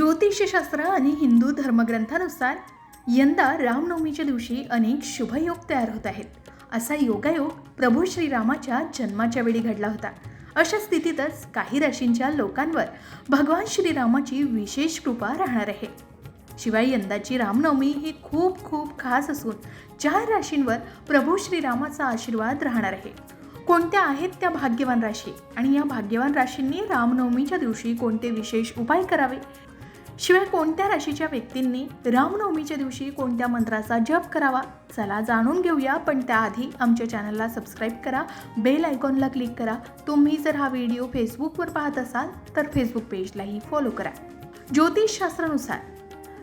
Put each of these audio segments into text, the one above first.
ज्योतिषशास्त्र आणि हिंदू धर्मग्रंथानुसार यंदा रामनवमीच्या दिवशी अनेक शुभयोग तयार होत आहेत. असा योगायोग प्रभू श्रीरामाच्या जन्माच्या वेळी घडला होता. अशा स्थितीतच काही राशींच्या लोकांवर भगवान श्रीरामाची विशेष कृपा राहणार आहे. शिवाय यंदाची रामनवमी ही खूप खूप खास असून चार राशींवर प्रभू श्रीरामाचा आशीर्वाद राहणार आहे. कोणत्या आहेत त्या भाग्यवान राशी? आणि या भाग्यवान राशींनी रामनवमीच्या दिवशी कोणते विशेष उपाय करावे? शिवाय कोणत्या राशीच्या व्यक्तींनी रामनवमीच्या दिवशी कोणत्या मंत्राचा जप करावा? चला जाणून घेऊया पण त्याआधी आमच्या चॅनलला सबस्क्राईब करा बेल आयकॉनला क्लिक करा. तुम्ही जर हा व्हिडिओ फेसबुकवर पाहत असाल तर फेसबुक पेजलाही फॉलो करा. ज्योतिषशास्त्रानुसार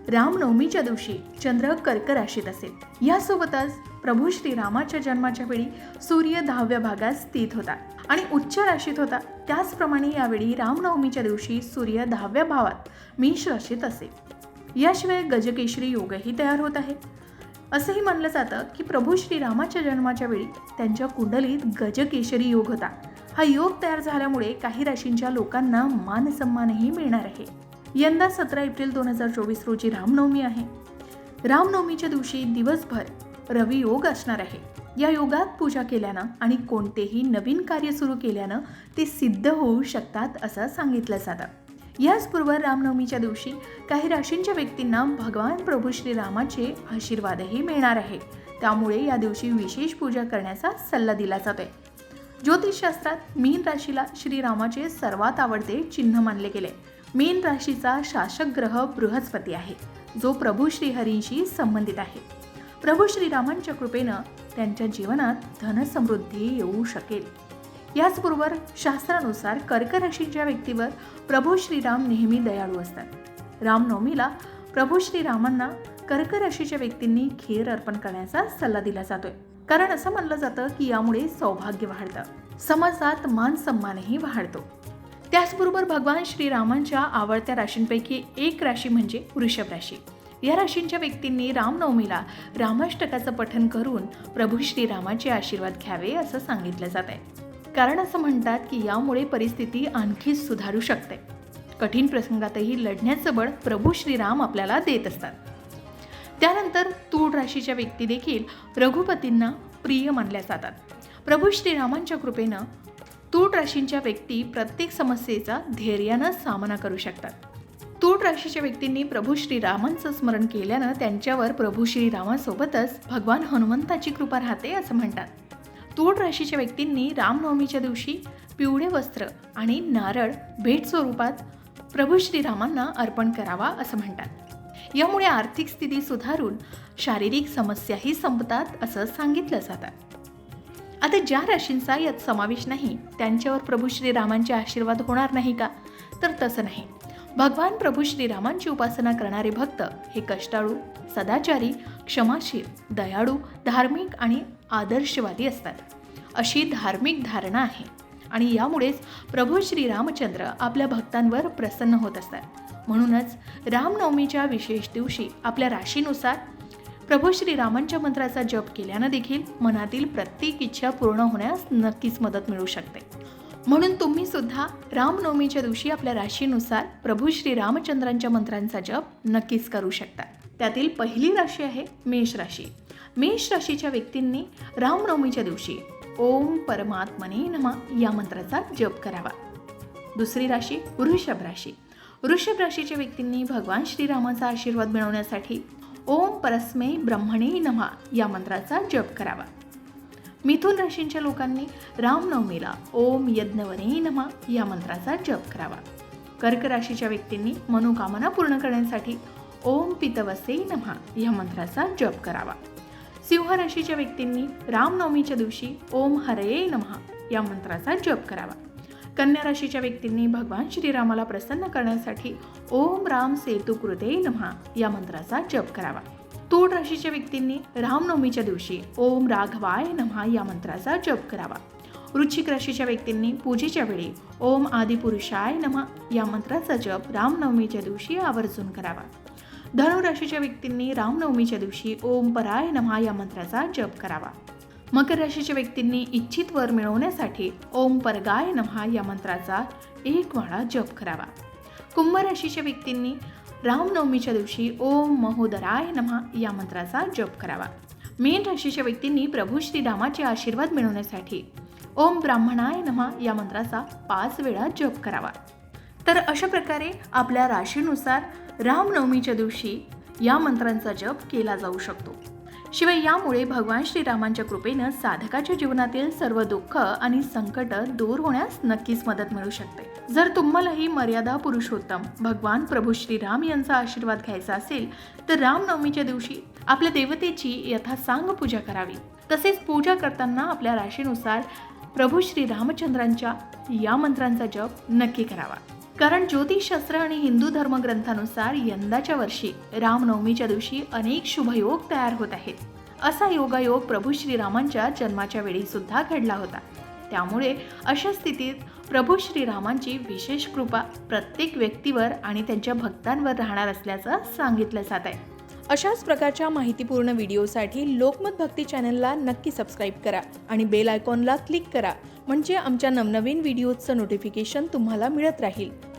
रामनवमीच्या दिवशी चंद्र कर्क राशीत असेल. यासोबतच प्रभू श्रीरामाच्या जन्माच्या वेळी सूर्य दहाव्या भागात स्थित होता आणि उच्च राशीत होता. त्याचप्रमाणे यावेळी रामनवमीच्या दिवशी सूर्य दहाव्या भावात मेष राशीत असेल याशिवाय गजकेशरी योगही तयार होत आहे. असंही मानलं जातं की प्रभू श्रीरामाच्या जन्माच्या वेळी त्यांच्या कुंडलीत गजकेशरी योग होता. हा योग तयार झाल्यामुळे काही राशींच्या लोकांना मान सन्मानही मिळणार आहे. यंदा सतरा एप्रिल दोन हजार चोवीस रोजी रामनवमी आहे. रामनवमीच्या दिवशी दिवसभर रवियोग असणार आहे. या योगात पूजा केल्यानं आणि कोणतेही नवीन कार्य सुरू केल्यानं ते सिद्ध होऊ शकतात असं सांगितलं जातं. याचबरोबर रामनवमीच्या दिवशी काही राशींच्या व्यक्तींना भगवान प्रभू श्रीरामाचे आशीर्वादही मिळणार आहे. त्यामुळे या दिवशी विशेष पूजा करण्याचा सल्ला दिला जातो आहे ज्योतिषशास्त्रात मीन राशीला श्रीरामाचे सर्वात आवडते चिन्ह मानले गेले. मीन राशीचा शासक ग्रह बृहस्पती आहे. जो प्रभू श्रीहरींशी संबंधित आहे. प्रभू श्रीरामांच्या कृपेनं त्यांच्या जीवनात धनसमृद्धी येऊ शकेल. याचबरोबर शास्त्रानुसार कर्क राशीच्या व्यक्तीवर प्रभू श्रीराम नेहमी दयाळू असतात. रामनवमीला प्रभू श्रीरामांना कर्क राशीच्या व्यक्तींनी खीर अर्पण करण्याचा सल्ला दिला जातोय. कारण असं मानलं जातं की यामुळे सौभाग्य वाढतं. समाजात मान सन्मानही वाढतो. त्याचबरोबर भगवान श्रीरामांच्या आवडत्या राशींपैकी एक राशी म्हणजे वृषभ राशी. या राशींच्या व्यक्तींनी रामनवमीला रामाष्टकाचं पठन करून प्रभू श्रीरामाचे आशीर्वाद घ्यावे असं सांगितलं जात आहे कारण असं म्हणतात की यामुळे परिस्थिती आणखी सुधारू शकते. कठीण प्रसंगातही लढण्याचं बळ प्रभू श्रीराम आपल्याला देत असतात. त्यानंतर तूळ राशीच्या व्यक्ती देखील रघुपतींना प्रिय मानल्या जातात. प्रभू श्रीरामांच्या कृपेनं तूळ राशींच्या व्यक्ती प्रत्येक समस्येचा धैर्यानं सामना करू शकतात. तूळ राशीच्या व्यक्तींनी प्रभू श्रीरामांचं स्मरण केल्यानं त्यांच्यावर प्रभू श्रीरामासोबतच भगवान हनुमंताची कृपा राहते असं म्हणतात. तूट राशीच्या व्यक्तींनी रामनवमीच्या दिवशी पिवळे वस्त्र आणि नारळ भेट स्वरूपात प्रभू श्रीरामांना अर्पण करावा असं म्हणतात. यामुळे आर्थिक स्थिती सुधारून शारीरिक समस्याही संपतात असं सांगितलं जातं. आता ज्या राशींचा यात समावेश नाही त्यांच्यावर प्रभू श्रीरामांचे आशीर्वाद होणार नाही का? तर तसं नाही. भगवान प्रभू श्रीरामांची उपासना करणारे भक्त हे कष्टाळू सदाचारी क्षमाशील दयाळू धार्मिक आणि आदर्शवादी असतात. अशी धार्मिक धारणा आहे आणि यामुळेच प्रभू श्रीरामचंद्र आपल्या भक्तांवर प्रसन्न होत असतात. म्हणूनच रामनवमीच्या विशेष दिवशी आपल्या राशीनुसार प्रभू श्रीरामांच्या मंत्राचा जप केल्यानं देखील मनातील प्रत्येक इच्छा पूर्ण होण्यास नक्कीच मदत मिळू शकते. म्हणून तुम्ही सुद्धा रामनवमीच्या दिवशी आपल्या राशीनुसार प्रभू श्री रामचंद्रांच्या मंत्रांचा जप नक्कीच करू शकता. त्यातील पहिली राशी आहे मेष राशी. मेष राशीच्या व्यक्तींनी रामनवमीच्या दिवशी ओम परमात्मने नमा या मंत्राचा जप करावा. दुसरी राशी वृषभ राशी. वृषभ राशीच्या व्यक्तींनी भगवान श्रीरामाचा आशीर्वाद मिळवण्यासाठी ओम परस्मे ब्रह्मणे नमा या मंत्राचा जप करावा. मिथुन राशींच्या लोकांनी रामनवमीला ओम यज्ञवने नमा या मंत्राचा जप करावा. कर्क राशीच्या व्यक्तींनी मनोकामना पूर्ण करण्यासाठी ओम पितवसे नमा या मंत्राचा जप करावा. सिंह राशीच्या व्यक्तींनी रामनवमीच्या दिवशी ओम हरये नमः या मंत्राचा जप करावा. कन्या राशीच्या व्यक्तींनी भगवान श्रीरामाला प्रसन्न करण्यासाठी ओम राम सेतू कृते नमः या मंत्राचा जप करावा. तूळ राशीच्या व्यक्तींनी रामनवमीच्या दिवशी ओम राघवाय नमहा या मंत्राचा जप करावा. वृश्चिक राशीच्या व्यक्तींनी पूजेच्या वेळी ओम आदिपुरुषाय नमः या मंत्राचा जप रामनवमीच्या दिवशी आवर्जून करावा. धनु राशीच्या व्यक्तींनी रामनवमीच्या दिवशी ओम पराय नमः या मंत्राचा जप करावा. मकर राशीच्या व्यक्तींनी इच्छित वर मिळवण्यासाठी ओम परगाय नमः या मंत्राचा एक वाळा जप करावा. कुंभ राशीच्या व्यक्तींनी रामनवमीच्या दिवशी ओम महोदराय नमः या मंत्राचा जप करावा. मीन राशीच्या व्यक्तींनी प्रभू श्रीरामाचे आशीर्वाद मिळवण्यासाठी ओम ब्राह्मणाय नमः या मंत्राचा पाच वेळा जप करावा. तर अशा प्रकारे आपल्या राशीनुसार रामनवमीच्या दिवशी या मंत्रांचा जप केला जाऊ शकतो. शिवाय यामुळे भगवान श्रीरामांच्या कृपेनं साधकाच्या जीवनातील सर्व दुःख आणि संकट दूर होण्यास नक्कीच मदत मिळू शकते. जर तुम्हालाही मर्यादा पुरुषोत्तम भगवान प्रभू श्रीराम यांचा आशीर्वाद घ्यायचा असेल तर रामनवमीच्या दिवशी आपल्या देवतेची यथासांग पूजा करावी. तसेच पूजा करताना आपल्या राशीनुसार प्रभू श्री रामचंद्रांच्या या मंत्रांचा जप नक्की करावा. कारण ज्योतिषशास्त्र आणि हिंदू धर्मग्रंथानुसार यंदाच्या वर्षी रामनवमीच्या दिवशी अनेक शुभयोग तयार होत आहेत. असा योगायोग प्रभू श्रीरामांच्या जन्माच्या वेळी सुद्धा घडला होता. त्यामुळे अशा स्थितीत प्रभू श्रीरामांची विशेष कृपा प्रत्येक व्यक्तीवर आणि त्यांच्या भक्तांवर राहणार असल्याचं सांगितलं जात आहे. अशाच प्रकारच्या माहितीपूर्ण व्हिडिओसाठी लोकमत भक्ती चॅनलला नक्की सबस्क्राईब करा आणि बेल आयकॉनला क्लिक करा म्हणजे आमच्या नवनवीन व्हिडिओजचं नोटिफिकेशन तुम्हाला मिळत राहील.